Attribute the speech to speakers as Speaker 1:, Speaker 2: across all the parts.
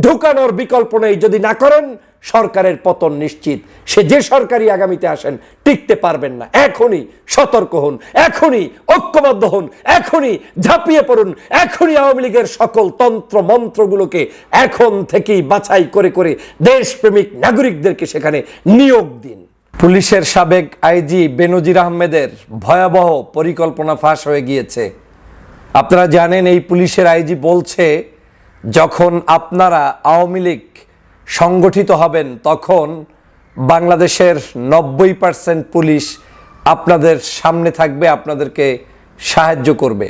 Speaker 1: ঢুকানোর বিকল্প নেই। যদি না করেন, সরকারের পতন নিশ্চিত। সে যে সরকারই আগামীতে আসেন, টিকতে পারবেন না। এখনই সতর্ক হন। এখনই ঐক্যবদ্ধ হন। এখনই ঝাঁপিয়ে পড়ুন। এখনই আওয়ামী লীগের সকল তন্ত্র, মন্ত্রগুলোকে এখন থেকেই বাছাই করে করে দেশপ্রেমিক নাগরিকদেরকে সেখানে নিয়োগ দিন। পুলিশের সাবেক আইজি বেনজির আহমেদের ভয়াবহ পরিকল্পনা ফাঁস হয়ে গিয়েছে। আপনারা জানেন, এই পুলিশের আইজি বলছে যখন আপনারা আওয়ামী লীগ সংগঠিত হবেন, তখন বাংলাদেশের নব্বই পার্সেন্ট পুলিশ আপনাদের সামনে থাকবে, আপনাদেরকে সাহায্য করবে।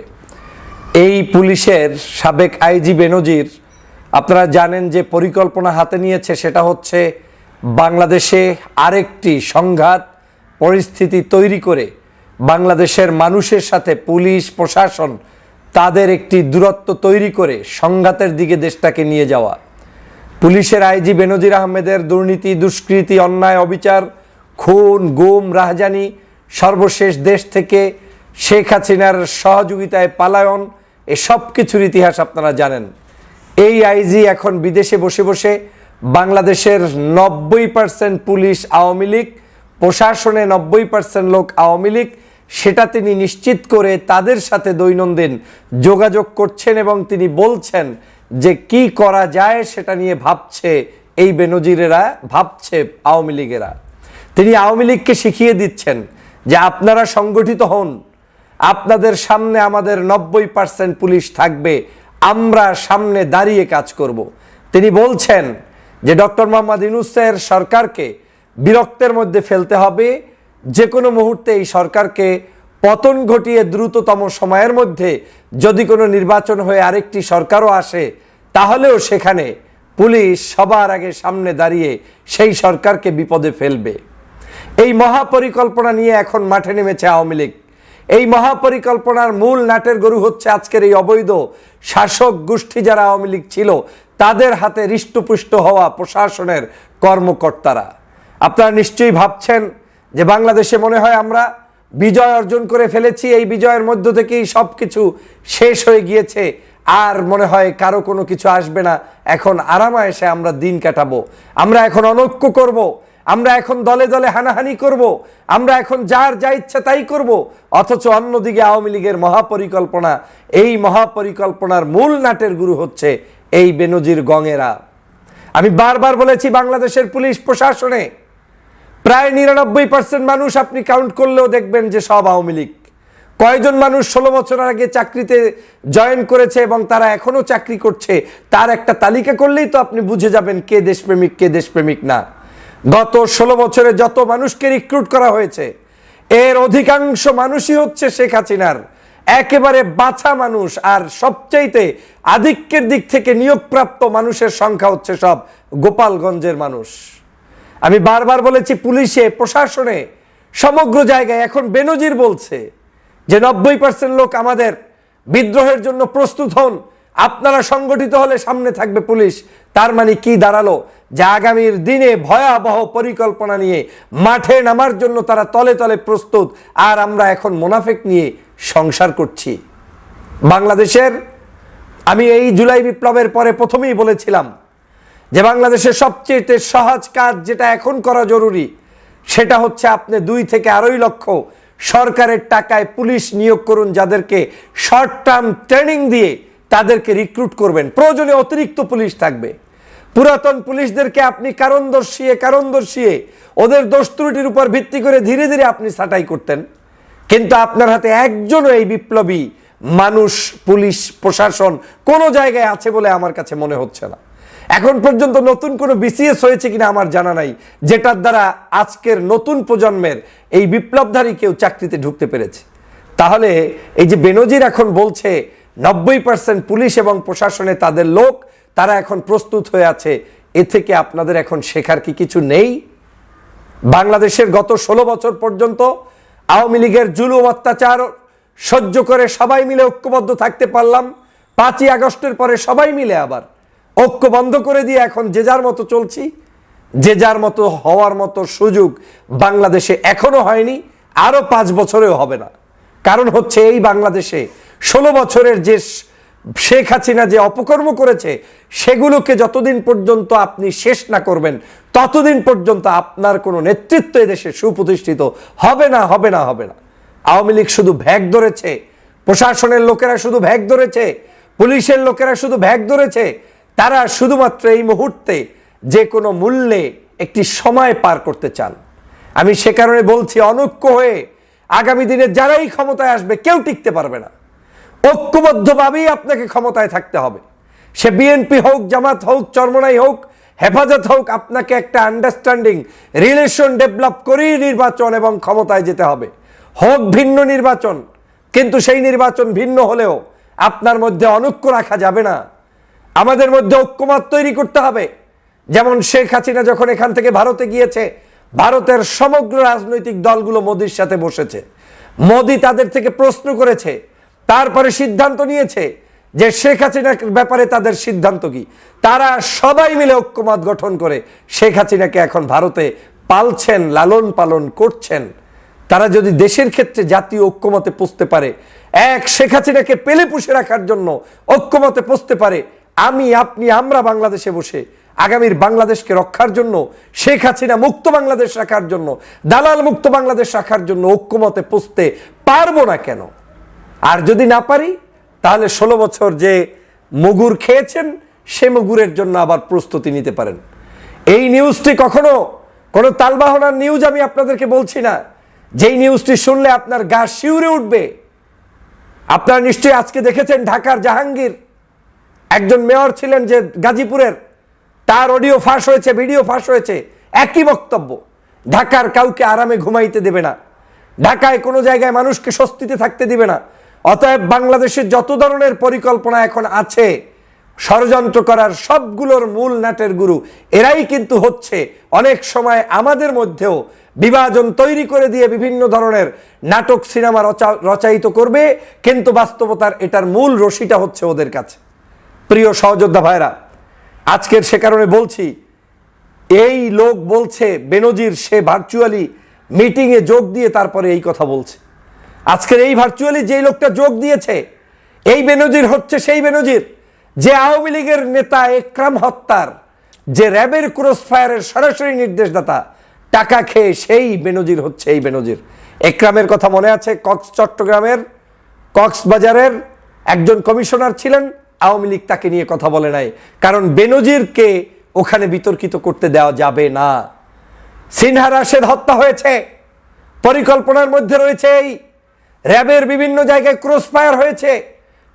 Speaker 1: এই পুলিশের সাবেক আইজি বেনজির, আপনারা জানেন যে পরিকল্পনা হাতে নিয়েছে, সেটা হচ্ছে বাংলাদেশে আরেকটি সংঘাত, পরিস্থিতি তৈরি করে বাংলাদেশের মানুষের সাথে পুলিশ, প্রশাসন তাদের একটি দূরত্ব তৈরি করে সংঘাতের দিকে দেশটাকে নিয়ে যাওয়া। পুলিশের আইজি বেনজির আহমেদের দুর্নীতি, দুষ্কৃতি, অন্যায়, অবিচার, খুন, গুম, রাহজানি, সর্বশেষ দেশ থেকে শেখ হাসিনার সহযোগিতায় পালায়ন, এসব কিছুর ইতিহাস আপনারা জানেন। এই আইজি এখন বিদেশে বসে বসে বাংলাদেশের নব্বই পার্সেন্ট পুলিশ আওয়ামী লীগ, প্রশাসনে নব্বই পার্সেন্ট লোক আওয়ামী লীগ সেটা তিনি নিশ্চিত করে তাদের সাথে দৈনন্দিন যোগাযোগ করছেন এবং তিনি বলছেন যে কি করা যায় সেটা নিয়ে ভাবছে এই বেনজিরেরা, ভাবছে আওয়ামী লীগেরা। তিনি আওয়ামী লীগকে শিখিয়ে দিচ্ছেন যে আপনারা সংগঠিত হন, আপনাদের সামনে আমাদের নব্বই পার্সেন্ট পুলিশ থাকবে, আমরা সামনে দাঁড়িয়ে কাজ করব। তিনি বলছেন যে ডক্টর মোহাম্মদ ইউনুসের সরকারকে বিরক্তের মধ্যে ফেলতে হবে যে কোনো মুহূর্তে এই সরকারকে পতন ঘটিয়ে দ্রুততম সময়ের মধ্যে যদি কোনো নির্বাচন হয়ে আরেকটি সরকারও আসে, তাহলেও সেখানে পুলিশ সবার আগে সামনে দাঁড়িয়ে সেই সরকারকে বিপদে ফেলবে। এই মহাপরিকল্পনা নিয়ে এখন মাঠে নেমেছে আওয়ামী লীগ। এই মহাপরিকল্পনার মূল নাটের গরু হচ্ছে আজকের এই অবৈধ শাসক গোষ্ঠী যারা আওয়ামী লীগ ছিল, তাদের হাতে হৃষ্টপুষ্ট হওয়া প্রশাসনের কর্মকর্তারা। আপনারা নিশ্চয়ই ভাবছেন যে বাংলাদেশে মনে হয় আমরা বিজয় অর্জন করে ফেলেছি, এই বিজয়ের মধ্য থেকেই সব কিছু শেষ হয়ে গিয়েছে আর মনে হয় কারও কোনো কিছু আসবে না এখন আরামায়েসে আমরা দিন কাটাবো আমরা এখন অনৈক্য করব। আমরা এখন দলে দলে হানাহানি করব। আমরা এখন যার যা ইচ্ছা তাই করব। অথচ অন্যদিকে আওয়ামী লীগের মহাপরিকল্পনা, এই মহাপরিকল্পনার মূল নাটের গুরু হচ্ছে এই বেনজির গঙেরা আমি বারবার বলেছি, বাংলাদেশের পুলিশ প্রশাসনে প্রায় নিরানব্বই পার্সেন্ট মানুষ আপনি কাউন্ট করলেও দেখবেন যে সব আওয়ামী লীগ। কয়জন মানুষ ষোলো বছর আগে চাকরিতে জয়েন করেছে এবং তারা এখনও চাকরি করছে, তার একটা তালিকা করলেই তো আপনি বুঝে যাবেন কে দেশপ্রেমিক কে দেশপ্রেমিক না। গত ষোলো বছরে যত মানুষকে রিক্রুট করা হয়েছে, এর অধিকাংশ মানুষই হচ্ছে শেখ হাসিনার। একেবারে বাছা মানুষ আর সবচাইতে আধিক্যের দিক থেকে নিয়োগপ্রাপ্ত মানুষের সংখ্যা হচ্ছে সব গোপালগঞ্জের মানুষ। আমি বারবার বলেছি পুলিশে, প্রশাসনে, সমগ্র জায়গায়, এখন বেনজির বলছে যে নব্বই পার্সেন্ট লোক আমাদের বিদ্রোহের জন্য প্রস্তুত হন। আপনারা সংগঠিত হলে সামনে থাকবে পুলিশ। তার মানে কি দাঁড়াল? যে আগামীর দিনে ভয়াবহ পরিকল্পনা নিয়ে মাঠে নামার জন্য তারা তলে তলে প্রস্তুত। আর আমরা এখন মোনাফেক নিয়ে সংসার করছি। বাংলাদেশের, আমি এই জুলাই বিপ্লবের পরে প্রথমেই বলেছিলাম যে বাংলাদেশের সবচেয়ে সহজ কাজ যেটা এখন করা জরুরি, সেটা হচ্ছে আপনি দুই থেকে আড়াই লক্ষ সরকারের টাকায় পুলিশ নিয়োগ করুন, যাদেরকে শর্ট টার্ম ট্রেনিং দিয়ে তাদেরকে রিক্রুট করবেন। প্রয়োজনে অতিরিক্ত পুলিশ থাকবে। পুরাতন পুলিশদেরকে আপনি কারণ দর্শিয়ে কারণ দর্শিয়ে ওদের দোষ ত্রুটির উপর ভিত্তি করে ধীরে ধীরে আপনি ছাঁটাই করতেন। কিন্তু আপনার হাতে একজনও এই বিপ্লবী মানুষ, পুলিশ, প্রশাসন কোনো জায়গায় আছে বলে আমার কাছে মনে হচ্ছে না। এখন পর্যন্ত নতুন কোনো বিসিএস হয়েছে কিনা আমার জানা নাই, যেটার দ্বারা আজকের নতুন প্রজন্মের এই বিপ্লবধারী কেউ চাকরিতে ঢুকতে পেরেছে। তাহলে এই যে বেনজির এখন বলছে, নব্বই পার্সেন্ট পুলিশ এবং প্রশাসনে তাদের লোক, তারা এখন প্রস্তুত হয়ে আছে, এ থেকে আপনাদের এখন শেখার কি কিছু নেই? বাংলাদেশের গত ষোলো বছর পর্যন্ত আওয়ামী লীগের জুলুম অত্যাচার সহ্য করে সবাই মিলে ঐক্যবদ্ধ থাকতে পারলাম, পাঁচই আগস্টের পরে সবাই মিলে আবার ঐক্য বন্ধ করে দিয়ে এখন যে যার মতো চলছি, যে যার মতো হওয়ার মতো সুযোগ বাংলাদেশে এখনও হয়নি আরও পাঁচ বছরেও হবে না। কারণ হচ্ছে এই বাংলাদেশে ষোলো বছরের যে শেখ হাসিনা যে অপকর্ম করেছে, সেগুলোকে যতদিন পর্যন্ত আপনি শেষ না করবেন, ততদিন পর্যন্ত আপনার কোনো নেতৃত্ব এদেশে সুপ্রতিষ্ঠিত হবে না হবে না হবে না। আওয়ামী লীগ শুধু ভ্যাগ ধরেছে, প্রশাসনের লোকেরা শুধু ভ্যাগ ধরেছে, পুলিশের লোকেরা শুধু ভ্যাগ ধরেছে তারা শুধুমাত্র এই মুহূর্তে যে কোনো মূল্যে একটি সময় পার করতে চান। আমি সে কারণে বলছি, অনৈক্য হয়ে আগামী দিনে যারাই ক্ষমতায় আসবে, কেউ টিকতে পারবে না। ঐক্যবদ্ধভাবেই আপনাকে ক্ষমতায় থাকতে হবে। সে বিএনপি হোক, জামাত হোক, চরমনাই হোক, হেফাজত হোক, আপনাকে একটা আন্ডারস্ট্যান্ডিং রিলেশন ডেভেলপ করেই নির্বাচন এবং ক্ষমতায় যেতে হবে। হোক ভিন্ন নির্বাচন, কিন্তু সেই নির্বাচন ভিন্ন হলেও আপনার মধ্যে অনৈক্য রাখা যাবে না। আমাদের মধ্যে ঐক্যমত তৈরি করতে হবে। যেমন শেখ হাসিনা যখন এখান থেকে ভারতে গিয়েছে, ভারতের সমগ্র রাজনৈতিক দলগুলো মোদির সাথে বসেছে। মোদি তাদের থেকে প্রশ্ন করেছে, তারপরে সিদ্ধান্ত নিয়েছে যে শেখ হাসিনার ব্যাপারে তাদের সিদ্ধান্ত কি। তারা সবাই মিলে ঐক্যমত গঠন করে শেখ হাসিনাকে এখন ভারতে পালছেন, লালন পালন করছেন। তারা যদি দেশের ক্ষেত্রে জাতীয় ঐক্যমতে পুষতে পারে, এক শেখ হাসিনাকে পেলে পুষে রাখার জন্য ঐক্যমতে পুষতে পারে আমি, আপনি, আমরা বাংলাদেশে বসে আগামীর বাংলাদেশকে রক্ষার জন্য, শেখ হাসিনা মুক্ত বাংলাদেশ রাখার জন্য, দালাল মুক্ত বাংলাদেশ রাখার জন্য ঐক্যমতে পুষতে পারব না কেন? আর যদি না পারি, তাহলে ষোলো বছর যে মুগুর খেয়েছেন, সে মুগুরের জন্য আবার প্রস্তুতি নিতে পারেন। এই নিউজটি কখনো কোনো তালবাহনার নিউজ আমি আপনাদেরকে বলছি না। যেই নিউজটি শুনলে আপনার গা শিউরে উঠবে। আপনারা নিশ্চয়ই আজকে দেখেছেন ঢাকার জাহাঙ্গীর। একজন মেয়র ছিলেন যে গাজীপুরের, তার অডিও ফাঁস হয়েছে, ভিডিও ফাঁস হয়েছে, একই বক্তব্য। ঢাকার কাউকে আরামে ঘুমাইতে দেবে না। ঢাকায় কোনো জায়গায় মানুষকে স্বস্তিতে থাকতে দিবে না। অতএব বাংলাদেশের যত ধরনের পরিকল্পনা এখন আছে, ষড়যন্ত্র করার সবগুলোর মূল নাটের গুরু, এরাই কিন্তু হচ্ছে অনেক সময় আমাদের মধ্যেও বিভাজন তৈরি করে দিয়ে বিভিন্ন ধরনের নাটক, সিনেমা রচা, রচায়িত করবে, কিন্তু বাস্তবতার এটার মূল রশিটা হচ্ছে ওদের কাছে। প্রিয় সহযোদ্ধা ভাইরা, আজকের সে কারণে বলছি, এই লোক বলছে, বেনজির সে ভার্চুয়ালি মিটিংয়ে যোগ দিয়ে তারপরে এই কথা বলছে। আজকের এই ভার্চুয়ালি যেই লোকটা যোগ দিয়েছে, এই বেনজির হচ্ছে সেই বেনজির, যে আওয়ামী লীগের নেতা একরাম হত্যার, যে র্যাবের ক্রস ফায়ারের সরাসরি নির্দেশদাতা, টাকা খেয়ে সেই বেনজির হচ্ছে এই বেনজির। একরামের কথা মনে আছে, কক্স চট্টগ্রামের, কক্সবাজারের একজন কমিশনার ছিলেন আওয়ামী লীগ তাকে নিয়ে কথা বলে নাই। কারণ বেনজিরকে ওখানে বিতর্কিত করতে দেওয়া যাবে না। সিনহা রাশেদ হত্যা হয়েছে। পরিকল্পনার মধ্যে রয়েছে এই। র্যাবের বিভিন্ন জায়গায় ক্রস ফায়ার হয়েছে।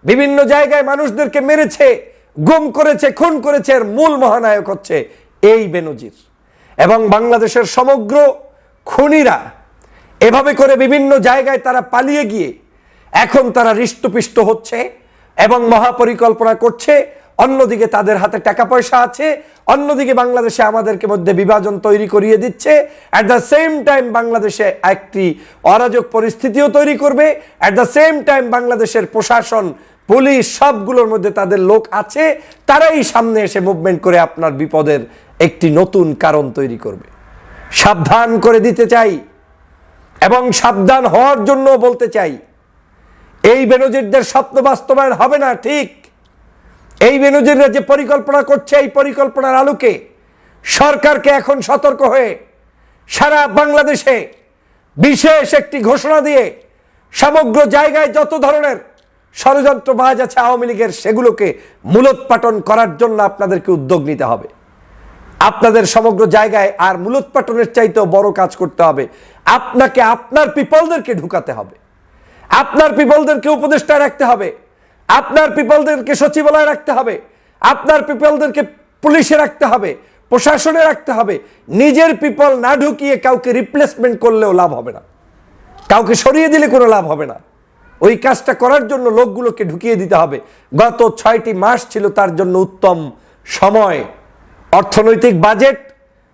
Speaker 1: বিভিন্ন জায়গায় মানুষদেরকে মেরেছে, গুম করেছে, খুন করেছে, এর মূল মহানায়ক হচ্ছে এই বেনজির। এবং বাংলাদেশের সমগ্র খুনিরা এভাবে করে বিভিন্ন জায়গায় তারা পালিয়ে গিয়ে এখন তারা হৃষ্টপিষ্ট হচ্ছে। এবং মহাপরিকল্পনা করছে, অন্যদিকে তাদের হাতে টাকা পয়সা আছে, অন্যদিকে বাংলাদেশে আমাদেরকে মধ্যে বিভাজন তৈরি করিয়ে দিচ্ছে। অ্যাট দ্য সেম টাইম বাংলাদেশে একটি অরাজক পরিস্থিতিও তৈরি করবে। অ্যাট দ্য সেম টাইম বাংলাদেশের প্রশাসন, পুলিশ সবগুলোর মধ্যে তাদের লোক আছে, তারাই সামনে এসে মুভমেন্ট করে আপনার বিপদের একটি নতুন কারণ তৈরি করবে। সাবধান করে দিতে চাই এবং সাবধান হওয়ার জন্য বলতে চাই। এই বেনজিরদের স্বপ্ন বাস্তবায়ন হবে না, ঠিক। এই বেনজিররা যে পরিকল্পনা করছে, এই পরিকল্পনার আলোকে সরকারকে এখন সতর্ক হয়ে সারা বাংলাদেশে বিশেষ একটি ঘোষণা দিয়ে সমগ্র জায়গায় যত ধরনের ষড়যন্ত্র বাজ আছে আওয়ামী লীগের, সেগুলোকে মূলোৎপাটন করার জন্য আপনাদেরকে উদ্যোগ নিতে হবে। আপনাদের সমগ্র জায়গায় আর মূলোৎপাটনের চাইতেও বড় কাজ করতে হবে। আপনাকে আপনার পিপলদেরকে ঢুকাতে হবে। আপনার পিপলদেরকে উপদেষ্টা রাখতে হবে। আপনার পিপলদেরকে সচিবালয়ে রাখতে হবে। আপনার পিপলদেরকে পুলিশে রাখতে হবে, প্রশাসনে রাখতে হবে। নিজের পিপল না ঢুকিয়ে কাউকে রিপ্লেসমেন্ট করলেও লাভ হবে না। কাউকে সরিয়ে দিলে কোনো লাভ হবে না। ওই কাজটা করার জন্য লোকগুলোকে ঢুকিয়ে দিতে হবে। গত ছয়টি মাস ছিল তার জন্য উত্তম সময়। অর্থনৈতিক বাজেট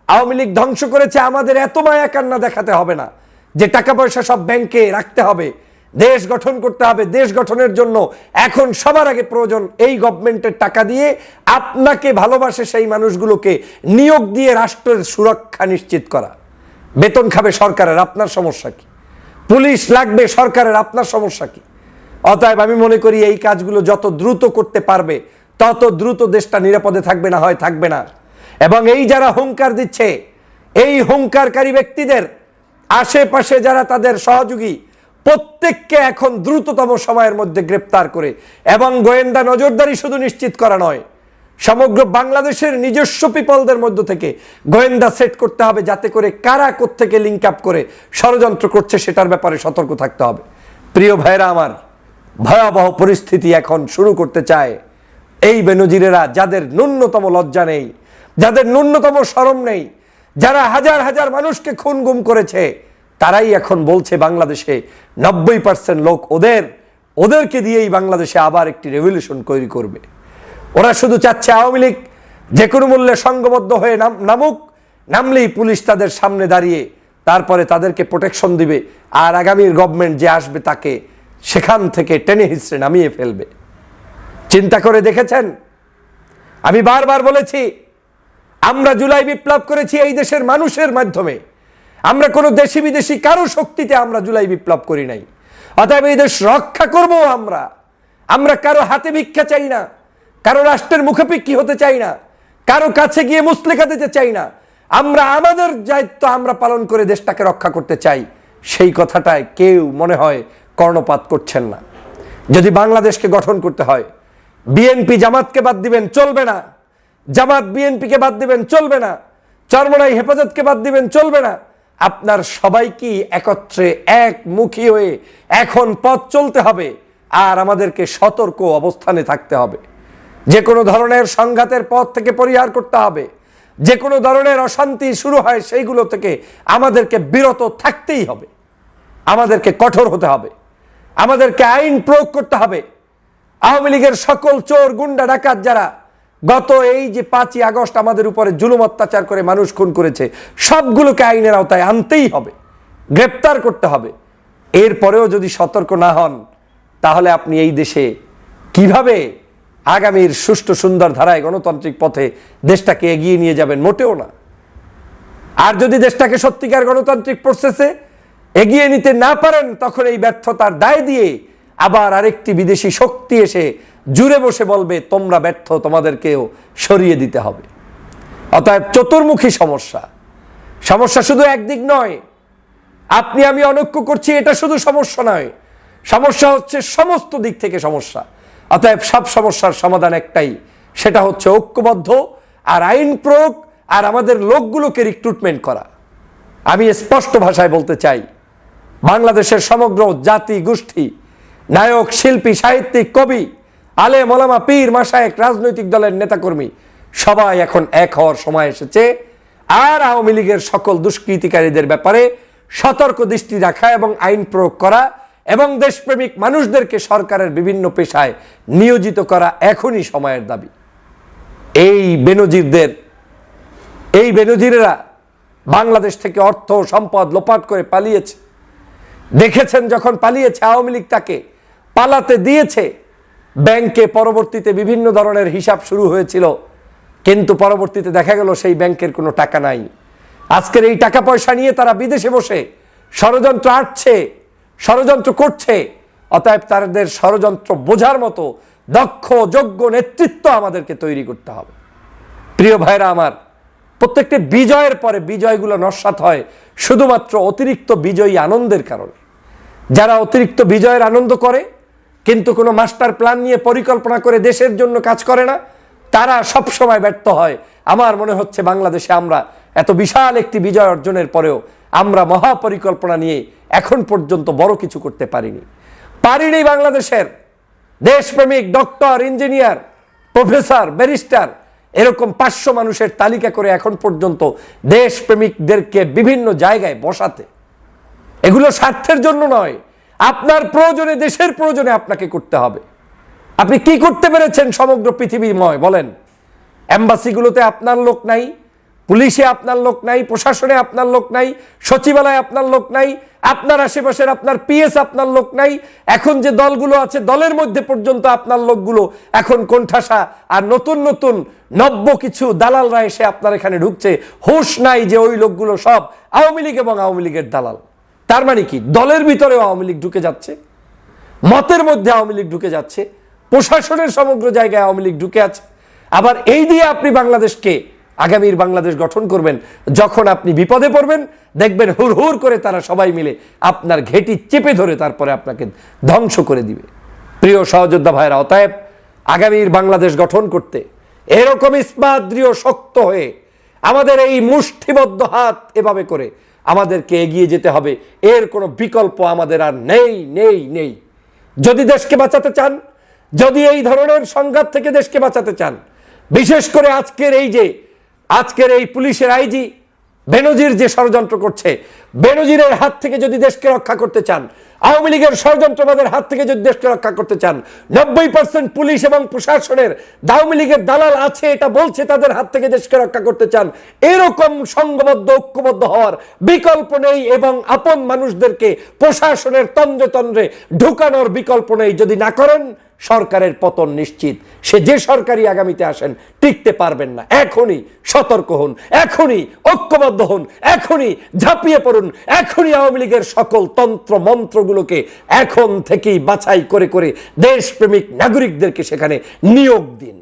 Speaker 1: আওয়ামী লীগ ধ্বংস করেছে, আমাদের এত মায়া কান্না দেখাতে হবে না যে টাকা পয়সা সব ব্যাংকে রাখতে হবে। দেশ গঠন করতে হবে, দেশ গঠনের জন্য। এখন সবার আগে প্রয়োজন এই গভর্নমেন্টের টাকা দিয়ে আপনাকে ভালোবাসে সেই মানুষগুলোকে নিয়োগ দিয়ে রাষ্ট্রের সুরক্ষা নিশ্চিত করা। বেতন খাবে সরকারের, আপনার সমস্যা কি? পুলিশ লাগবে সরকারের, আপনার সমস্যা কি? অতএব আমি মনে করি এই কাজগুলো যত দ্রুত করতে পারবে, তত দ্রুত দেশটা নিরাপদে থাকবে না হয় থাকবে না। এবং এই যারা হুঙ্কার দিচ্ছে, এই হুঙ্কারকারী ব্যক্তিদের, আশেপাশে যারা তাদের সহযোগী প্রত্যেককে এখন দ্রুততম সময়ের মধ্যে গ্রেপ্তার করে এবং গোয়েন্দা নজরদারি শুধু নিশ্চিত করা নয়, সমগ্র বাংলাদেশের নিজস্ব পিপলদের মধ্য থেকে গোয়েন্দা সেট করতে হবে যাতে করে কারা থেকে লিঙ্ক আপ করে ষড়যন্ত্র করছে সেটার ব্যাপারে সতর্ক থাকতে হবে। প্রিয় ভাইরা আমার, ভয়াবহ পরিস্থিতি এখন শুরু করতে চায় এই বেনজিরেরা যাদের ন্যূনতম লজ্জা নেই, যাদের ন্যূনতম সরম নেই, যারা হাজার হাজার মানুষকে খুন গুম করেছে তারাই এখন বলছে বাংলাদেশে নব্বই পার্সেন্ট লোক ওদের, ওদেরকে দিয়েই বাংলাদেশে আবার একটি রেভলিউশন তৈরি করবে। ওরা শুধু চাচ্ছে আওয়ামী লীগ, যে কোনো মূল্যে সংঘবদ্ধ হয়ে নাম, নামুক, নামলেই পুলিশ তাদের সামনে দাঁড়িয়ে তারপরে তাদেরকে প্রোটেকশন দিবে আর আগামীর গভর্নমেন্ট যে আসবে তাকে সেখান থেকে টেনে হিসড়ে নামিয়ে ফেলবে। চিন্তা করে দেখেছেন? আমি বারবার বলেছি, আমরা জুলাই বিপ্লব করেছি এই দেশের মানুষের মাধ্যমে। আমরা কোনো দেশি বিদেশি কারও শক্তিতে আমরা জুলাই বিপ্লব করি নাই। অতএব এই দেশ রক্ষা করব আমরা। আমরা কারও হাতে ভিক্ষা চাই না, কারও রাষ্ট্রের মুখোপেক্ষি হতে চাই না, কারও কাছে গিয়ে মুসলেখা দিতে চাই না। আমরা আমাদের দায়িত্ব আমরা পালন করে দেশটাকে রক্ষা করতে চাই। সেই কথাটায় কেউ মনে হয় কর্ণপাত করছেন না। যদি বাংলাদেশকে গঠন করতে হয়, বিএনপি জামাতকে বাদ দিবেন, চলবে না। জামাত বিএনপিকে বাদ দিবেন, চলবে না। চরমনাই হেফাজতকে বাদ দিবেন, চলবে না। আপনার সবাইকে একত্রে একমুখী হয়ে এখন পথ চলতে হবে আর আমাদেরকে সতর্ক অবস্থানে থাকতে হবে। যে কোনো ধরনের সংঘাতের পথ থেকে পরিহার করতে হবে। যে কোনো ধরনের অশান্তি শুরু হয় সেইগুলো থেকে আমাদেরকে বিরত থাকতেই হবে। আমাদেরকে কঠোর হতে হবে। আমাদেরকে আইন প্রয়োগ করতে হবে। আওয়ামী লীগের সকল চোর, গুন্ডা, ডাকাত যারা গত এই যে পাঁচই আগস্ট আমাদের উপরে জুলুম অত্যাচার করে মানুষ খুন করেছে, সবগুলোকে আইনের আওতায় আনতেই হবে, গ্রেপ্তার করতে হবে। এরপরেও যদি সতর্ক না হন, তাহলে আপনি এই দেশে কীভাবে আগামীর সুষ্ঠু সুন্দর ধারায় গণতান্ত্রিক পথে দেশটাকে এগিয়ে নিয়ে যাবেন মোটেও না। আর যদি দেশটাকে সত্যিকার গণতান্ত্রিক প্রসেসে এগিয়ে নিতে না পারেন, তখন এই ব্যর্থতার দায় দিয়ে আবার আরেকটি বিদেশি শক্তি এসে জুড়ে বসে বলবে, তোমরা ব্যর্থ, তোমাদেরকেও সরিয়ে দিতে হবে। অতএব চতুর্মুখী সমস্যা। সমস্যা শুধু একদিক নয়। আপনি, আমি অনৈক্য করছি, এটা শুধু সমস্যা নয়। সমস্যা হচ্ছে সমস্ত দিক থেকে সমস্যা। অতএব সব সমস্যার সমাধান একটাই, সেটা হচ্ছে ঐক্যবদ্ধ আর আইন প্রয়োগ আর আমাদের লোকগুলোকে রিক্রুটমেন্ট করা। আমি স্পষ্ট ভাষায় বলতে চাই, বাংলাদেশের সমগ্র জাতি গোষ্ঠী নায়ক, শিল্পী, সাহিত্যিক, কবি আলে মোলামা পীর মাসায়েক রাজনৈতিক দলের নেতাকর্মী, সবাই এখন এক হওয়ার সময় এসেছে। আর আওয়ামী লীগের সকল দুষ্কৃতিকারীদের ব্যাপারে সতর্ক দৃষ্টি রাখা এবং আইন প্রয়োগ করা এবং দেশপ্রেমিক মানুষদেরকে সরকারের বিভিন্ন পেশায় নিয়োজিত করা এখনই সময়ের দাবি। এই বেনজিরদের, এই বেনজিরেরা বাংলাদেশ থেকে অর্থ সম্পদ লোপাট করে পালিয়েছে। দেখেছেন যখন পালিয়েছে আওয়ামী লীগ তাকে পালাতে দিয়েছে। ব্যাংকে পরবর্তীতে বিভিন্ন ধরনের হিসাব শুরু হয়েছিল। কিন্তু পরবর্তীতে দেখা গেল সেই ব্যাংকের কোনো টাকা নাই। আজকের এই টাকা পয়সা নিয়ে তারা বিদেশে বসে ষড়যন্ত্র আটছে, ষড়যন্ত্র করছে। অতএব তাদের ষড়যন্ত্র বোঝার মতো দক্ষ, যোগ্য নেতৃত্ব আমাদেরকে তৈরি করতে হবে। প্রিয় ভাইরা আমার, প্রত্যেকটি বিজয়ের পরে বিজয়গুলো নস্বাত হয় শুধুমাত্র অতিরিক্ত বিজয়ী আনন্দের কারণে। যারা অতিরিক্ত বিজয়ের আনন্দ করে কিন্তু কোনো মাস্টার প্ল্যান নিয়ে পরিকল্পনা করে দেশের জন্য কাজ করে না, তারা সব সময় ব্যর্থ হয়। আমার মনে হচ্ছে বাংলাদেশে আমরা এত বিশাল একটি বিজয় অর্জনের পরেও আমরা মহাপরিকল্পনা নিয়ে এখন পর্যন্ত বড় কিছু করতে পারিনি। পারিনি বাংলাদেশের দেশপ্রেমিক ডক্টর, ইঞ্জিনিয়ার, প্রফেসর, ব্যারিস্টার এরকম পাঁচশো মানুষের তালিকা করে এখন পর্যন্ত দেশপ্রেমিকদেরকে বিভিন্ন জায়গায় বসাতে। এগুলো স্বার্থের জন্য নয় আপনার প্রয়োজনে, দেশের প্রয়োজনে আপনাকে করতে হবে। আপনি কি করতে পেরেছেন সমগ্র পৃথিবীময়? বলেন। অ্যাম্বাসিগুলোতে আপনার লোক নাই, পুলিশে আপনার লোক নাই, প্রশাসনে আপনার লোক নাই, সচিবালয়ে আপনার লোক নাই, আপনার আশেপাশের আপনার পিএস আপনার লোক নাই, এখন যে দলগুলো আছে, দলের মধ্যে পর্যন্ত আপনার লোকগুলো এখন কোণঠাসা। আর নতুন নতুন নব্য কিছু দালালরা এসে আপনার এখানে ঢুকছে। হুশ নাই যে ওই লোকগুলো সব আওয়ামী লীগ এবং আওয়ামী লীগের দালাল। তার মানে কি? দলের ভিতরেও আওয়ামী লীগ ঢুকে যাচ্ছে, মতের মধ্যে আওয়ামী লীগ ঢুকে যাচ্ছে, প্রশাসনের সমগ্র জায়গায় আওয়ামী লীগ ঢুকে আছে। আবার এই দিয়ে আপনি বাংলাদেশকে, আগামীর বাংলাদেশ গঠন করবেন, যখন আপনি বিপদে পড়বেন, দেখবেন হুর হুর করে তারা সবাই মিলে আপনার ঘেটি চেপে ধরে তারপরে আপনাকে ধ্বংস করে দিবে। প্রিয় সহযোদ্ধা ভাইরা অতএব আগামীর বাংলাদেশ গঠন করতে এরকম ইস্পাত দৃঢ় শক্ত হয়ে আমাদের এই মুষ্টিবদ্ধ হাত এভাবে করে আমাদেরকে এগিয়ে যেতে হবে। এর কোনো বিকল্প আমাদের আর নেই নেই নেই। যদি দেশকে বাঁচাতে চান, যদি এই ধরনের সংঘাত থেকে দেশকে বাঁচাতে চান, বিশেষ করে আজকের এই যে, আজকের এই পুলিশের আইজি বেনজির যে ষড়যন্ত্র করছে, বেনজিরের হাত থেকে যদি দেশকে রক্ষা করতে চান, আওয়ামী লীগের ষড়যন্ত্রবাদের হাত থেকে যদি দেশকে রক্ষা করতে চান, নব্বই পার্সেন্ট পুলিশ এবং প্রশাসনের আওয়ামী লীগের দালাল আছে, এটা বলছে তাদের হাত থেকে দেশকে রক্ষা করতে চান, এরকম সংঘবদ্ধ, ঐক্যবদ্ধ হওয়ার বিকল্প নেই এবং আপন মানুষদেরকে প্রশাসনের তন্দ্রে তন্দ্রে ঢুকানোর বিকল্প নেই। যদি না করেন সরকারের পতন নিশ্চিত। সে যে সরকারি আগামীতে আসেন, টিকতে পারবেন না। এখনই সতর্ক হন, এখনই ঐক্যবদ্ধ হন, এখনই ঝাঁপিয়ে পড়ুন, এখনই আওয়ামী লীগের সকল তন্ত্র, মন্ত্রগুলোকে এখন থেকেই বাছাই করে করে দেশপ্রেমিক নাগরিকদেরকে সেখানে নিয়োগ দিন।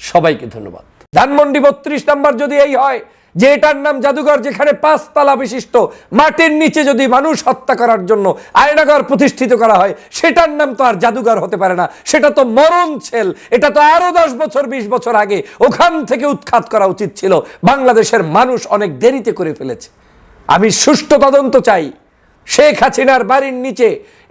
Speaker 1: সবাইকে ধন্যবাদ। ধানমন্ডি বত্রিশ নাম্বার যদি এই হয় যে এটার নাম জাদুঘর যেখানে পাঁচতলা বিশিষ্ট, মাটির নিচে যদি মানুষ হত্যা করার জন্য আয়নাঘর প্রতিষ্ঠিত করা হয়, সেটার নাম তো আর জাদুঘর হতে পারে না। সেটা তো মরণ ছেল এটা তো আরও দশ বছর, বিশ বছর আগে ওখান থেকে উৎখাত করা উচিত ছিল। বাংলাদেশের মানুষ অনেক দেরিতে করে ফেলেছে। আমি সুষ্ঠু তদন্ত চাই। শেখ হাসিনার বাড়ির নিচে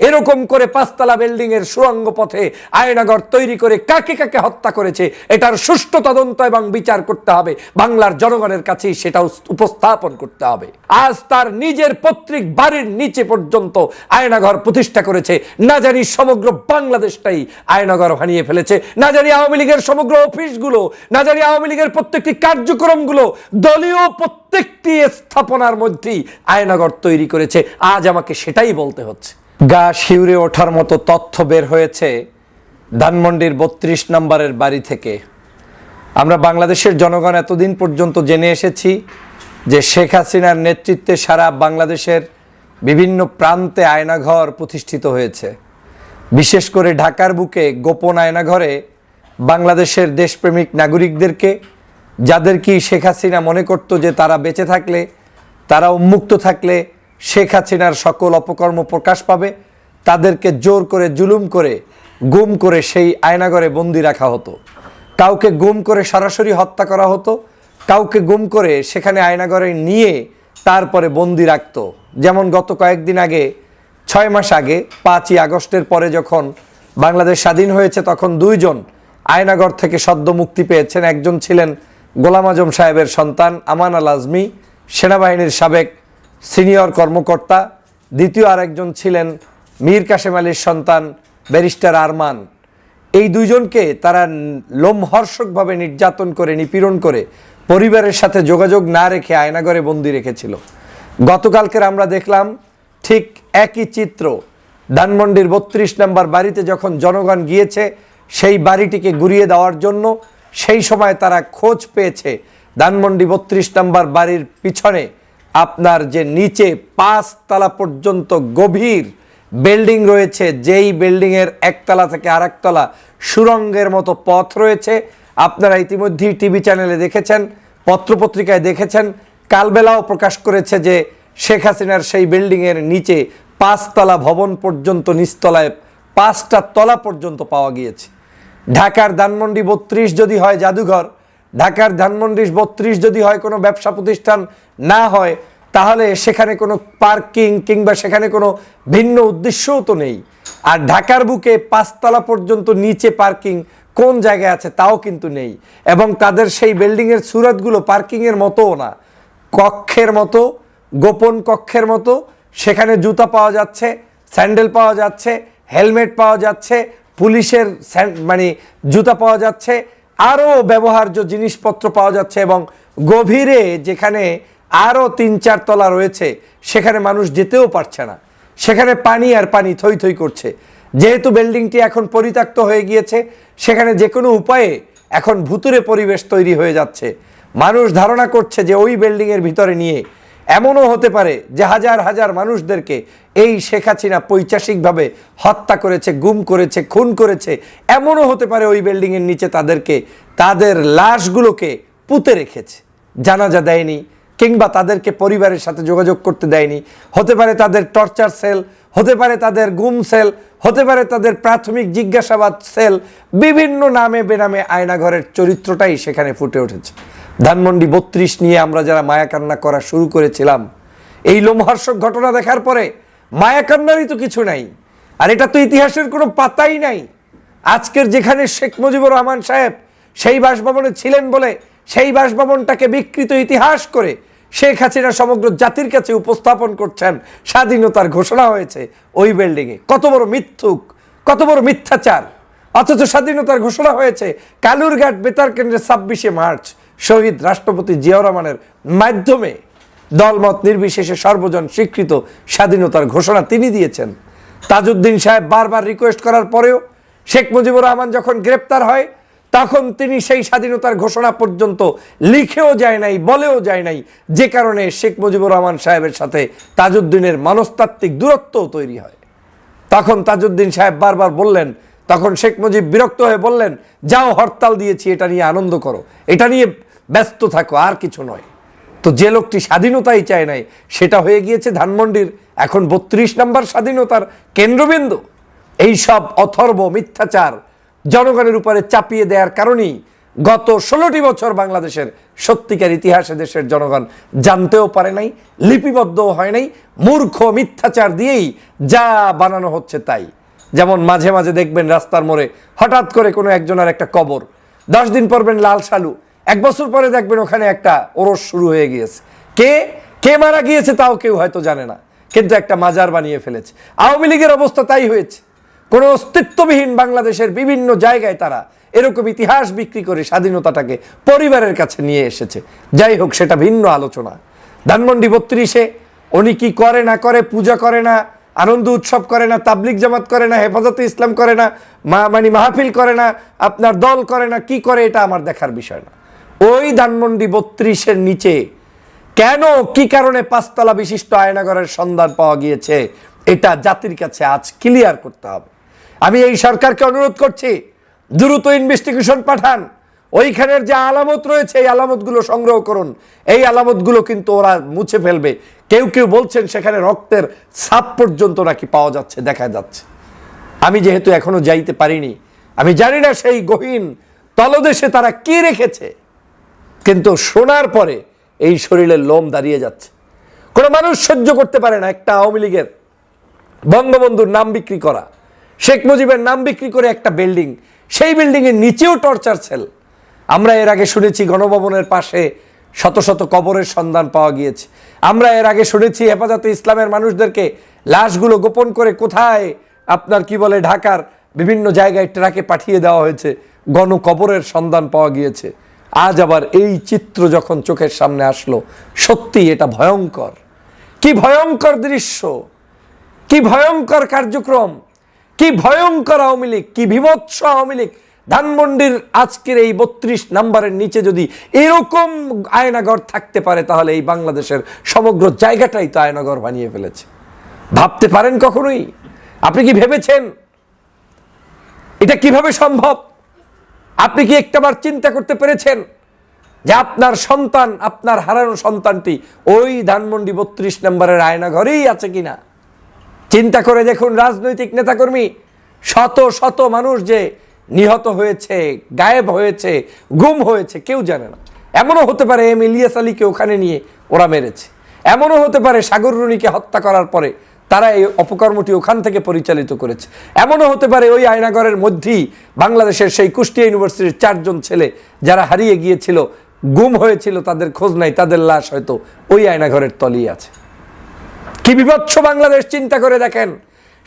Speaker 1: এরকম করে পাঁচতলা বিল্ডিং এর সুরঙ্গ পথে আয়নাগর তৈরি করে কাকে কাকে হত্যা করেছে, এটার সুষ্ঠু তদন্ত এবং বিচার করতে হবে। বাংলার জনগণের কাছেই সেটা উপস্থাপন করতে হবে। আজ তার নিজের পৈতৃক বাড়ির নিচে পর্যন্ত আয়নাঘর প্রতিষ্ঠা করেছে। না জানি সমগ্র বাংলাদেশটাই আয়নাঘর ভানিয়ে ফেলেছে। না জানি আওয়ামী লীগের সমগ্র অফিসগুলো, না জানি আওয়ামী লীগের প্রত্যেকটি কার্যক্রমগুলো, দলীয় প্রত্যেকটি স্থাপনার মধ্যেই আয়নাগর তৈরি করেছে। আজ আমাকে সেটাই বলতে হচ্ছে। গা শিউরে ওঠার মতো তথ্য বের হয়েছে ধানমন্ডির বত্রিশ নম্বরের বাড়ি থেকে। আমরা বাংলাদেশের জনগণ এতদিন পর্যন্ত জেনে এসেছি যে শেখ হাসিনার নেতৃত্বে সারা বাংলাদেশের বিভিন্ন প্রান্তে আয়নাঘর প্রতিষ্ঠিত হয়েছে। বিশেষ করে ঢাকার বুকে গোপন আয়নাঘরে বাংলাদেশের দেশপ্রেমিক নাগরিকদেরকে যাদের কি শেখ হাসিনা মনে করতো যে তারা বেঁচে থাকলে তারা উন্মুক্ত থাকলে শেখ হাসিনার সকল অপকর্ম প্রকাশ পাবে। তাদেরকে জোর করে জুলুম করে, গুম করে সেই আয়নাগরে বন্দি রাখা হতো। কাউকে গুম করে সরাসরি হত্যা করা হতো, কাউকে গুম করে সেখানে আয়নাগরে নিয়ে তারপরে বন্দি রাখত। যেমন গত কয়েকদিন আগে, ছয় মাস আগে, পাঁচই আগস্টের পরে যখন বাংলাদেশ স্বাধীন হয়েছে, তখন দুইজন আয়নাগর থেকে সদ্য মুক্তি পেয়েছেন। একজন ছিলেন গোলাম আজম সাহেবের সন্তান, আমান আল আজমি, সেনাবাহিনীর সাবেক সিনিয়র কর্মকর্তা, দ্বিতীয় আরেকজন ছিলেন মীর কাশেম আলীর সন্তান, ব্যারিস্টার আরমান। এই দুইজনকে তারা লোমহর্ষকভাবে নির্যাতন করে, নিপীড়ন করে পরিবারের সাথে যোগাযোগ না রেখে আয়নাগরে বন্দি রেখেছিল। গতকালকের আমরা দেখলাম, ঠিক একই চিত্র। ধানমন্ডির বত্রিশ নম্বর বাড়িতে যখন জনগণ গিয়েছে, সেই বাড়িটিকে ঘুরিয়ে দেওয়ার জন্য সেই সময় তারা খোঁজ পেয়েছে। ধানমন্ডি বত্রিশ নম্বর বাড়ির পিছনে আপনার যে নিচে পাঁচতলা পর্যন্ত গভীর বিল্ডিং রয়েছে, যেই বিল্ডিংয়ের একতলা থেকে আরেকতলা সুরঙ্গের মতো পথ রয়েছে। আপনারা ইতিমধ্যেই টিভি চ্যানেলে দেখেছেন, পত্রপত্রিকায় দেখেছেন, কালবেলাও প্রকাশ করেছে যে শেখ হাসিনার সেই বিল্ডিংয়ের নিচে পাঁচতলা ভবন পর্যন্ত, নিচতলায় পাঁচটা তলা পর্যন্ত পাওয়া গিয়েছে। ঢাকার ধানমন্ডি বত্রিশ যদি হয় জাদুঘর ঢাকার ধানমন্ডি বত্রিশ যদি হয় কোনো ব্যবসা প্রতিষ্ঠান না হয়, তাহলে সেখানে কোনো পার্কিং কিংবা সেখানে কোনো ভিন্ন উদ্দেশ্যও তো নেই। আর ঢাকার বুকে পাঁচতলা পর্যন্ত নিচে পার্কিং কোন জায়গায় আছে তাও কিন্তু নেই। এবং তাদের সেই বিল্ডিংয়ের সুরতগুলো পার্কিংয়ের মতোও না। কক্ষের মতো, গোপন কক্ষের মতো, সেখানে জুতা পাওয়া যাচ্ছে, স্যান্ডেল পাওয়া যাচ্ছে, হেলমেট পাওয়া যাচ্ছে, পুলিশের মানে জুতা পাওয়া যাচ্ছে আরও ব্যবহার্য জিনিসপত্র পাওয়া যাচ্ছে এবং গভীরে যেখানে আরও তিন চার তলা রয়েছে, সেখানে মানুষ যেতেও পারছে না। সেখানে পানি আর পানি থই থই করছে। যেহেতু বিল্ডিংটি এখন পরিত্যক্ত হয়ে গিয়েছে, সেখানে যে কোনো উপায়ে এখন ভুতুরে পরিবেশ তৈরি হয়ে যাচ্ছে। মানুষ ধারণা করছে যে ওই বিল্ডিংয়ের ভিতরে নিয়ে এমনও হতে পারে যে হাজার হাজার মানুষদেরকে এই শেখ হাসিনা পৈচাসিকভাবে হত্যা করেছে, গুম করেছে, খুন করেছে, এমনও হতে পারে ওই বিল্ডিংয়ের নিচে তাদেরকে তাদের লাশগুলোকে পুঁতে রেখেছে, জানাজা দেয়নি, কিংবা তাদেরকে পরিবারের সাথে যোগাযোগ করতে দেয়নি। হতে পারে তাদের টর্চার সেল হতে পারে তাদের গুম সেল, হতে পারে তাদের প্রাথমিক জিজ্ঞাসাবাদ সেল, বিভিন্ন নামে বেনামে আয়নাঘরের চরিত্রটাই সেখানে ফুটে উঠেছে। ধানমন্ডি বত্রিশ নিয়ে আমরা যারা মায়াকান্না করা শুরু করেছিলাম, এই লোমহর্ষক ঘটনা দেখার পরে মায়াকান্নারই তো কিছু নাই। আর এটা তো ইতিহাসের কোনো পাতাই নাই। আজকের যেখানে শেখ মুজিবুর রহমান সাহেব সেই বাসভবনে ছিলেন বলে সেই বাসভবনটাকে বিকৃত ইতিহাস করে শেখ হাসিনা সমগ্র জাতির কাছে উপস্থাপন করছেন। স্বাধীনতার ঘোষণা হয়েছে ওই বিল্ডিংয়ে। কত বড় মিথ্যুক, কত বড় মিথ্যাচার। অথচ স্বাধীনতার ঘোষণা হয়েছে কালুরঘাট বেতার কেন্দ্রে ছাব্বিশে মার্চ শহীদ রাষ্ট্রপতি জিয়াউর রহমানের মাধ্যমে। দলমত নির্বিশেষে সর্বজন স্বীকৃত স্বাধীনতার ঘোষণা তিনি দিয়েছেন। তাজউদ্দিন সাহেব বারবার রিকোয়েস্ট করার পরেও শেখ মুজিবুর রহমান যখন গ্রেপ্তার হয় তখন তিনি সেই স্বাধীনতার ঘোষণা পর্যন্ত লিখেও যায় নাই, বলেও যায় নাই। যে কারণে শেখ মুজিবুর রহমান সাহেবের সাথে তাজউদ্দিনের মনস্তাত্ত্বিক দূরত্বও তৈরি হয়। তখন তাজউদ্দিন সাহেব বারবার বললেন, তখন শেখ মুজিব বিরক্ত হয়ে বললেন, যাও হরতাল দিয়েছি, এটা নিয়ে আনন্দ করো, এটা নিয়ে ব্যস্ত থাকো, আর কিছু নয়। তো যে লোকটি স্বাধীনতাই চায় নাই, সেটা হয়ে গিয়েছে ধানমন্ডির এখন বত্রিশ নম্বর স্বাধীনতার কেন্দ্রবিন্দু। এই সব অথর্ব মিথ্যাচার জনগণের উপরে চাপিয়ে দেওয়ার কারণেই গত ষোলোটি বছর বাংলাদেশের সত্যিকার ইতিহাসে দেশের জনগণ জানতেও পারে নাই, লিপিবদ্ধও হয় নাই, মূর্খ মিথ্যাচার দিয়েই যা বানানো হচ্ছে তাই। যেমন মাঝে মাঝে দেখবেন রাস্তার মোড়ে হঠাৎ করে কোনো একজনের একটা কবর, দশ দিন পরবেন লাল সালু এক বছর পরে দেখবেন ওখানে একটা ওরস শুরু হয়ে গিয়েছে। কে? কে মারা গিয়েছে তাও কেউ হয়তো জানে না, কিন্তু একটা মাজার বানিয়ে ফেলেছে। আওয়ামী লীগের অবস্থা তাই হয়েছে। কোনো অস্তিত্ববিহীন বাংলাদেশের বিভিন্ন জায়গায় তারা এরকম ইতিহাস বিক্রি করে স্বাধীনতাটাকে পরিবারের কাছে নিয়ে এসেছে। যাই হোক, সেটা ভিন্ন আলোচনা। ধানমন্ডি বত্রিশে উনি কি করে না করে, পূজা করে না, আনন্দ উৎসব করে না তাবলিক জামাত করে না, হেফাজতে ইসলাম করে না, মা মানে মাহফিল করে না, আপনার দল করে না, কি করে, এটা আমার দেখার বিষয় না। ওই ধানমন্ডি বত্রিশের নিচে কেন, কি কারণে পাঁচতলা বিশিষ্ট আয়নাগরের সন্ধান পাওয়া গিয়েছে, এটা জাতির কাছে আজ ক্লিয়ার করতে হবে। আমি এই সরকারকে অনুরোধ করছি, দ্রুত ইনভেস্টিগেশন পাঠান। ওইখানের যে আলামত রয়েছে, এই আলামতগুলো সংগ্রহ করুন। এই আলামতগুলো কিন্তু ওরা মুছে ফেলবে। কেউ কেউ বলছেন সেখানে রক্তের ছাপ পর্যন্ত নাকি পাওয়া যাচ্ছে, দেখা যাচ্ছে। আমি যেহেতু এখনও যাইতে পারিনি, আমি জানি না সেই গহীন তলদেশে তারা কি রেখেছে, কিন্তু শোনার পরে এই শরীরের লোম দাঁড়িয়ে যাচ্ছে। কোনো মানুষ সহ্য করতে পারে না একটা আওয়ামী লীগের বঙ্গবন্ধুর নাম বিক্রি করা। শেখ মুজিবের নাম বিক্রি করে একটা বিল্ডিং, সেই বিল্ডিংয়ের নিচেও টর্চার সেল। আমরা এর আগে শুনেছি গণভবনের পাশে শত শত কবরের সন্ধান পাওয়া গিয়েছে। আমরা এর আগে শুনেছি হেফাজতে ইসলামের মানুষদেরকে লাশগুলো গোপন করে কোথায়, আপনার কি বলে ঢাকার বিভিন্ন জায়গায় ট্রাকে পাঠিয়ে দেওয়া হয়েছে, গণকবরের সন্ধান পাওয়া গিয়েছে। আজ আবার এই চিত্র যখন চোখের সামনে আসলো সত্যি এটা ভয়ঙ্কর। কি ভয়ঙ্কর দৃশ্য, কি ভয়ঙ্কর কার্যক্রম। কি ভয়ঙ্কর আওয়ামী লীগ, কি বিভৎস আওয়ামী লীগ। ধানমন্ডির আজকের এই বত্রিশ নাম্বারের নিচে যদি এরকম আয়নাগর থাকতে পারে, তাহলে এই বাংলাদেশের সমগ্র জায়গাটাই তো আয়নাগর বানিয়ে ফেলেছে। ভাবতে পারেন কখনোই? আপনি কি ভেবেছেন? এটা কীভাবে সম্ভব? আপনি কি একটাবার চিন্তা করতে পেরেছেন যে আপনার সন্তান, আপনার হারানো সন্তানটি ওই ধানমন্ডি বত্রিশ নম্বরের আয়নাঘরেই আছে কিনা? চিন্তা করে দেখুন রাজনৈতিক নেতাকর্মী। শত শত মানুষ যে নিহত হয়েছে, গায়েব হয়েছে, গুম হয়েছে, কেউ জানে না। এমনও হতে পারে এম ইলিয়াস আলীকে ওখানে নিয়ে ওরা মেরেছে। এমনও হতে পারে সাগর রুনিকে হত্যা করার পরে তারা এই অপকর্মটি ওখান থেকে পরিচালিত করেছে। এমনও হতে পারে ওই আয়নাগরের মধ্যেই বাংলাদেশের সেই কুষ্টিয়া ইউনিভার্সিটির চারজন ছেলে যারা হারিয়ে গিয়েছিল, গুম হয়েছিল, তাদের খোঁজ নাই, তাদের লাশ হয়তো ওই আয়নাঘরের তলেই আছে। কি বিভৎস বাংলাদেশ চিন্তা করে দেখেন।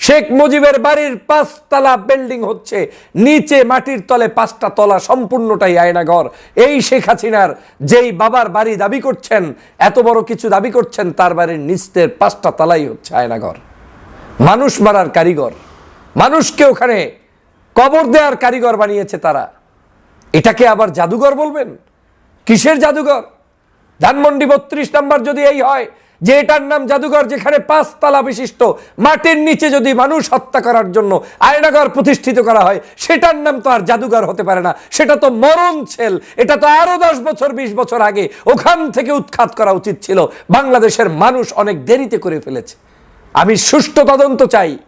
Speaker 1: শেখ মুজিবের বাড়ির পাঁচতলা বিল্ডিং হচ্ছে, নিচে মাটির তলে পাঁচটা তলা, সম্পূর্ণটাই আয়নাঘর। এই শেখ হাসিনার যেই বাবার বাড়ি দাবি করছেন, এত বড় কিছু দাবি করছেন, তার বাড়ির নিচের পাঁচটা তলাই হচ্ছে আয়নাঘর। মানুষ মারার কারিগর। মানুষকে ওখানে কবর দেওয়ার কারিগর বানিয়েছে তারা। এটাকে আবার জাদুঘর বলবেন? কিসের জাদুঘর? ধানমন্ডি বত্রিশ নাম্বার যদি এই হয় যে এটার নাম জাদুঘর যেখানে পাঁচতলা বিশিষ্ট, মাটির নিচে যদি মানুষ হত্যা করার জন্য আয়নাগর প্রতিষ্ঠিত করা হয়, সেটার নাম তো আর জাদুঘর হতে পারে না। সেটা তো মরণ ছেল। এটা তো আরও দশ বছর, বিশ বছর আগে ওখান থেকে উৎখাত করা উচিত ছিল। বাংলাদেশের মানুষ অনেক দেরিতে করে ফেলেছে। আমি সুষ্ঠু তদন্ত চাই।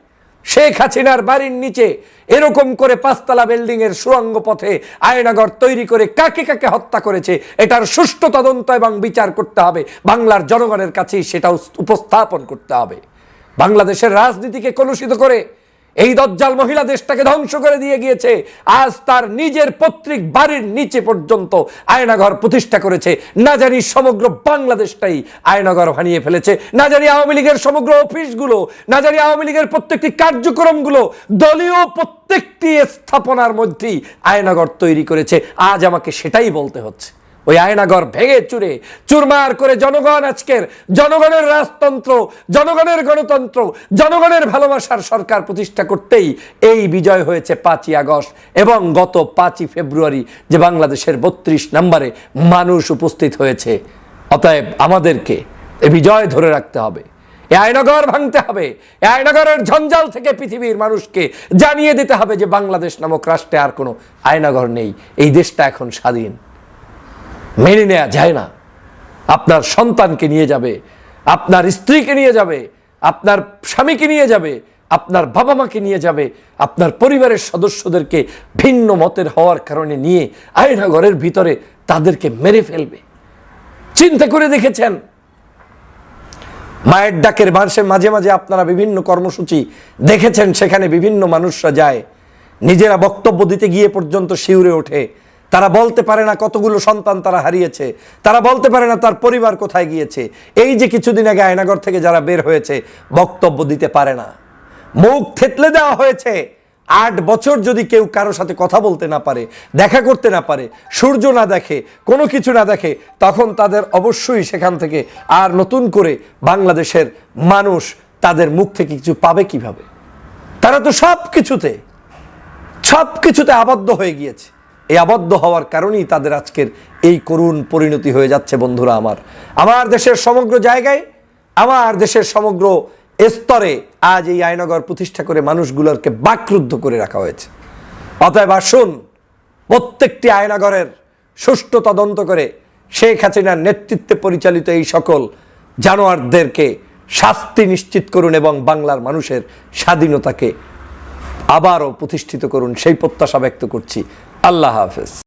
Speaker 1: শেখ হাসিনার বাড়ির নিচে এরকম করে পাঁচতলা বিল্ডিং এর সুরঙ্গ পথে আয়নাগর তৈরি করে কাকে কাকে হত্যা করেছে, এটার সুষ্ঠু তদন্ত এবং বিচার করতে হবে। বাংলার জনগণের কাছেই সেটা উপস্থাপন করতে হবে। বাংলাদেশের রাজনীতিকে কলুষিত করে এই দজ্জাল মহিলা দেশটাকে ধ্বংস করে দিয়ে গিয়েছে। আজ তার নিজের পৈতৃক বাড়ির নিচে পর্যন্ত আয়নাঘর প্রতিষ্ঠা করেছে। না জানি সমগ্র বাংলাদেশটাই আয়নাঘর বানিয়ে ফেলেছে। না জানি আওয়ামী লীগের সমগ্র অফিসগুলো, না জানি আওয়ামী লীগের প্রত্যেকটি কার্যক্রমগুলো, দলীয় প্রত্যেকটি স্থাপনার মধ্যেই আয়নাঘর তৈরি করেছে। আজ আমাকে সেটাই বলতে হচ্ছে। ওই আয়নাঘর ভেঙে চুরে চুরমার করে জনগণ আজকের জনগণের রাজতন্ত্র, জনগণের গণতন্ত্র, জনগণের ভালোবাসার সরকার প্রতিষ্ঠা করতেই এই বিজয় হয়েছে পাঁচই আগস্ট এবং গত পাঁচই ফেব্রুয়ারি যে বাংলাদেশের বত্রিশ নম্বরে মানুষ উপস্থিত হয়েছে। অতএব আমাদেরকে এ বিজয় ধরে রাখতে হবে। এ আয়নাগর ভাঙতে হবে। এ আয়নাগরের ঝঞ্ঝাল থেকে পৃথিবীর মানুষকে জানিয়ে দিতে হবে যে বাংলাদেশ নামক রাষ্ট্রে আর কোনো আয়নাগর নেই। এই দেশটা এখন স্বাধীন। মেনে নেওয়া যায় না। আপনার সন্তানকে নিয়ে যাবে, আপনার স্ত্রীকে নিয়ে যাবে, আপনার স্বামীকে নিয়ে যাবে, আপনার বাবা মাকে নিয়ে যাবে, আপনার পরিবারের সদস্যদেরকে ভিন্ন মতের হওয়ার কারণে নিয়ে আয়নাঘরের ভিতরে তাদেরকে মেরে ফেলবে। চিন্তা করে দেখেছেন? মায়ের ডাকের মাসে মাঝে মাঝে আপনারা বিভিন্ন কর্মসূচি দেখেছেন, সেখানে বিভিন্ন মানুষরা যায়, নিজেরা বক্তব্য দিতে গিয়ে পর্যন্ত শিউরে ওঠে। তারা বলতে পারে না কতগুলো সন্তান তারা হারিয়েছে, তারা বলতে পারে না তার পরিবার কোথায় গিয়েছে। এই যে কিছুদিন আগে আয়নাগর থেকে যারা বের হয়েছে, বক্তব্য দিতে পারে না। মুখ থেতলে দেওয়া হয়েছে। আট বছর যদি কেউ কারও সাথে কথা বলতে না পারে, দেখা করতে না পারে, সূর্য না দেখে, কোনো কিছু না দেখে, তখন তাদের অবশ্যই সেখান থেকে আর নতুন করে বাংলাদেশের মানুষ তাদের মুখ থেকে কিছু পাবে কীভাবে? তারা তো সব কিছুতে সব কিছুতে আবদ্ধ হয়ে গিয়েছে। এই আবদ্ধ হওয়ার কারণেই তাদের আজকের এই করুণ পরিণতি হয়ে যাচ্ছে, বন্ধুরা আমার। আমার দেশের সমগ্র জায়গায়, আমার দেশের সমগ্র স্তরে আজ এই আইনগর প্রতিষ্ঠা করে মানুষগুলোকে বাকরুদ্ধ করে রাখা হয়েছে। অতএব আসুন, প্রত্যেকটি আয়নাগরের সুষ্ঠু তদন্ত করে শেখ হাসিনার নেতৃত্বে পরিচালিত এই সকল জানোয়ারদেরকে শাস্তি নিশ্চিত করুন এবং বাংলার মানুষের স্বাধীনতাকে আবারও প্রতিষ্ঠিত করুন। সেই প্রত্যাশা ব্যক্ত করছি। আল্লাহ হাফেজ।